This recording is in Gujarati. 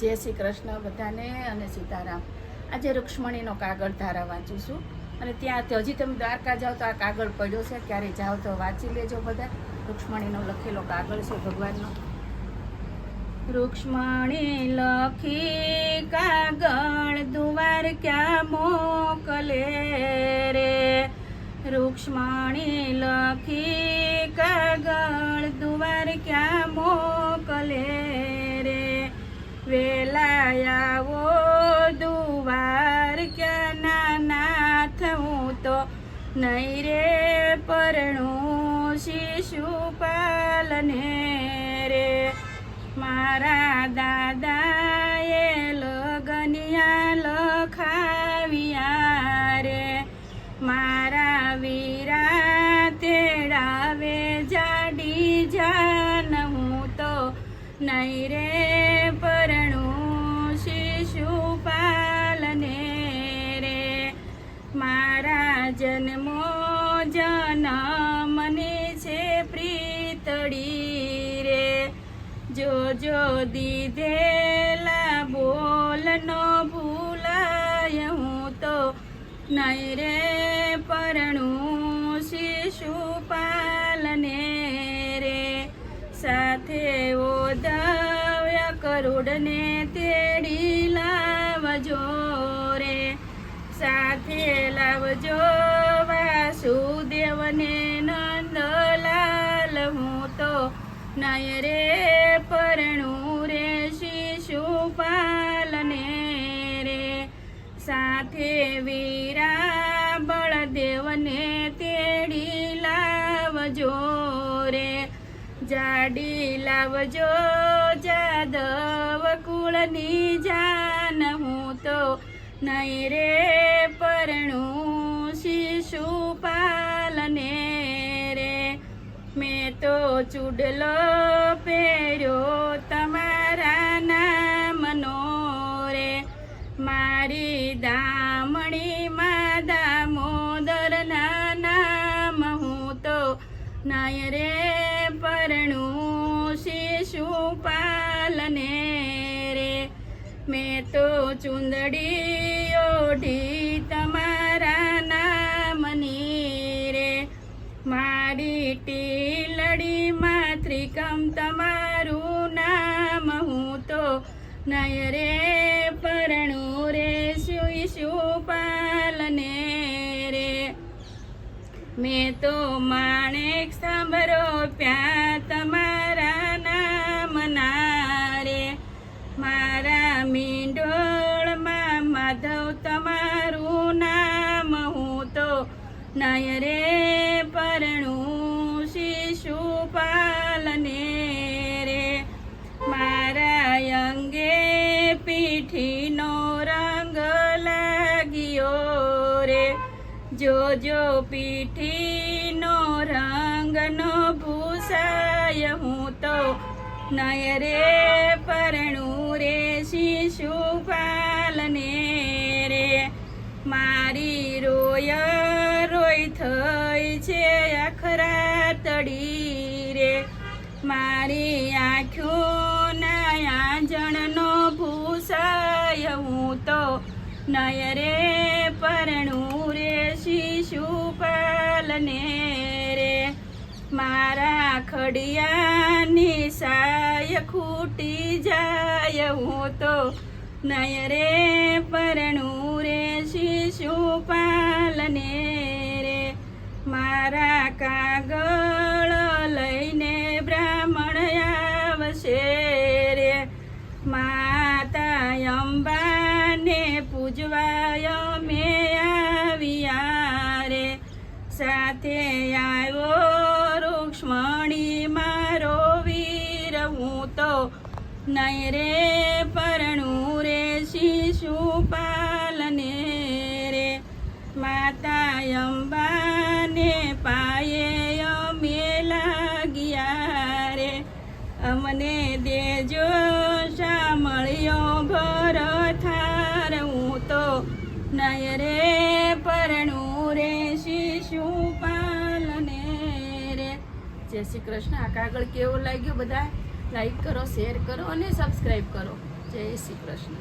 જય શ્રી કૃષ્ણ બધાને અને સીતારામ. આજે રૂક્ષ્મણીનો કાગળ ધારા વાંચું અને ત્યાં હજી તમે દ્વારકા જાઓ તો આ કાગળ પડ્યો છે, ક્યારે જાઓ તો વાંચી લેજો બધા. રૂક્ષ્મણીનો લખેલો કાગળ છે ભગવાનનો. રૂક્ષ્મણી લખી કાગળ દુવાર ક્યાં મોકલે રે? રૂક્ષ્મણી લખી કાગળ દુવાર ક્યાં મોકલે નહીં રે પરણું શિશુપાલને રે. મારા દાદાએ લગનિયા લખાવ્યા રે. મારા વીરા તેડાવે જાડી જાન હું તો નહીં રે જન્મો મને છે પ્રીતડી રે. જો જો દીધેલા બોલનો ભૂલાય હું તો નહીં રે પરણું શિશુપાલને રે. સાથે ઓદવ્ય કરોડને તેડી લાવજો. સાથે લાવજો વાસુદેવને નંદલાલ હું તો નય રે પરણું રે શિશુપાલને રે. સાથે વીરા બળદેવને તેડી લાવજો રે. જાડી લાવજો જાદવ કુળની જાન. હું તો નહીં રે પરણું શિશુપાલને રે. મેં તો ચૂડલો પહેર્યો તમારા નામનો રે. મારી દામણીમાં દામોદર નામ હું તો નાય રે પરણું મેં તો ચુંદડી ઓઢી તમારા નામની રે. મારી ટીલડી માત્રિકમ તમારું નામ હું તો નય રે પરણું રે શિશુપાલને રે. મેં તો માણેક સાંભળો પ્યા નય રે પરણું શિશુપાલને રે. મારા અંગે પીઠીનો રંગ લાગ્યો રે. જોજો પીઠીનો રંગનો ભૂસાય હું તો નયરે પરણું રે શિશુપાલને રે. મારી રોય થઈ છે અખરા તડી રે. મારી આંખો ના જણનો ભૂસાય હું તો નયરે પરણું રે શિશુપાલને રે. મારા ખડિયાની સાય ખૂટી જાય હું તો નય રે પરણું રે શિશુપાલને કાગળ લઈને બ્રાહ્મણ આવશે રે. માતા અંબાને પૂજવાય મેં આવ્યા રે. સાથે આવ્યો રૂક્ષ્મણી, મારો વીર. હું તો નહીં રે, પરણું રે, શિશુપાલને રે. માતા અંબાને જય શ્રી કૃષ્ણ. આ કાગળ કેવો લાગ્યો બધા લાઈક કરો શેર કરો અને સબસ્ક્રાઈબ કરો. જય શ્રી કૃષ્ણ.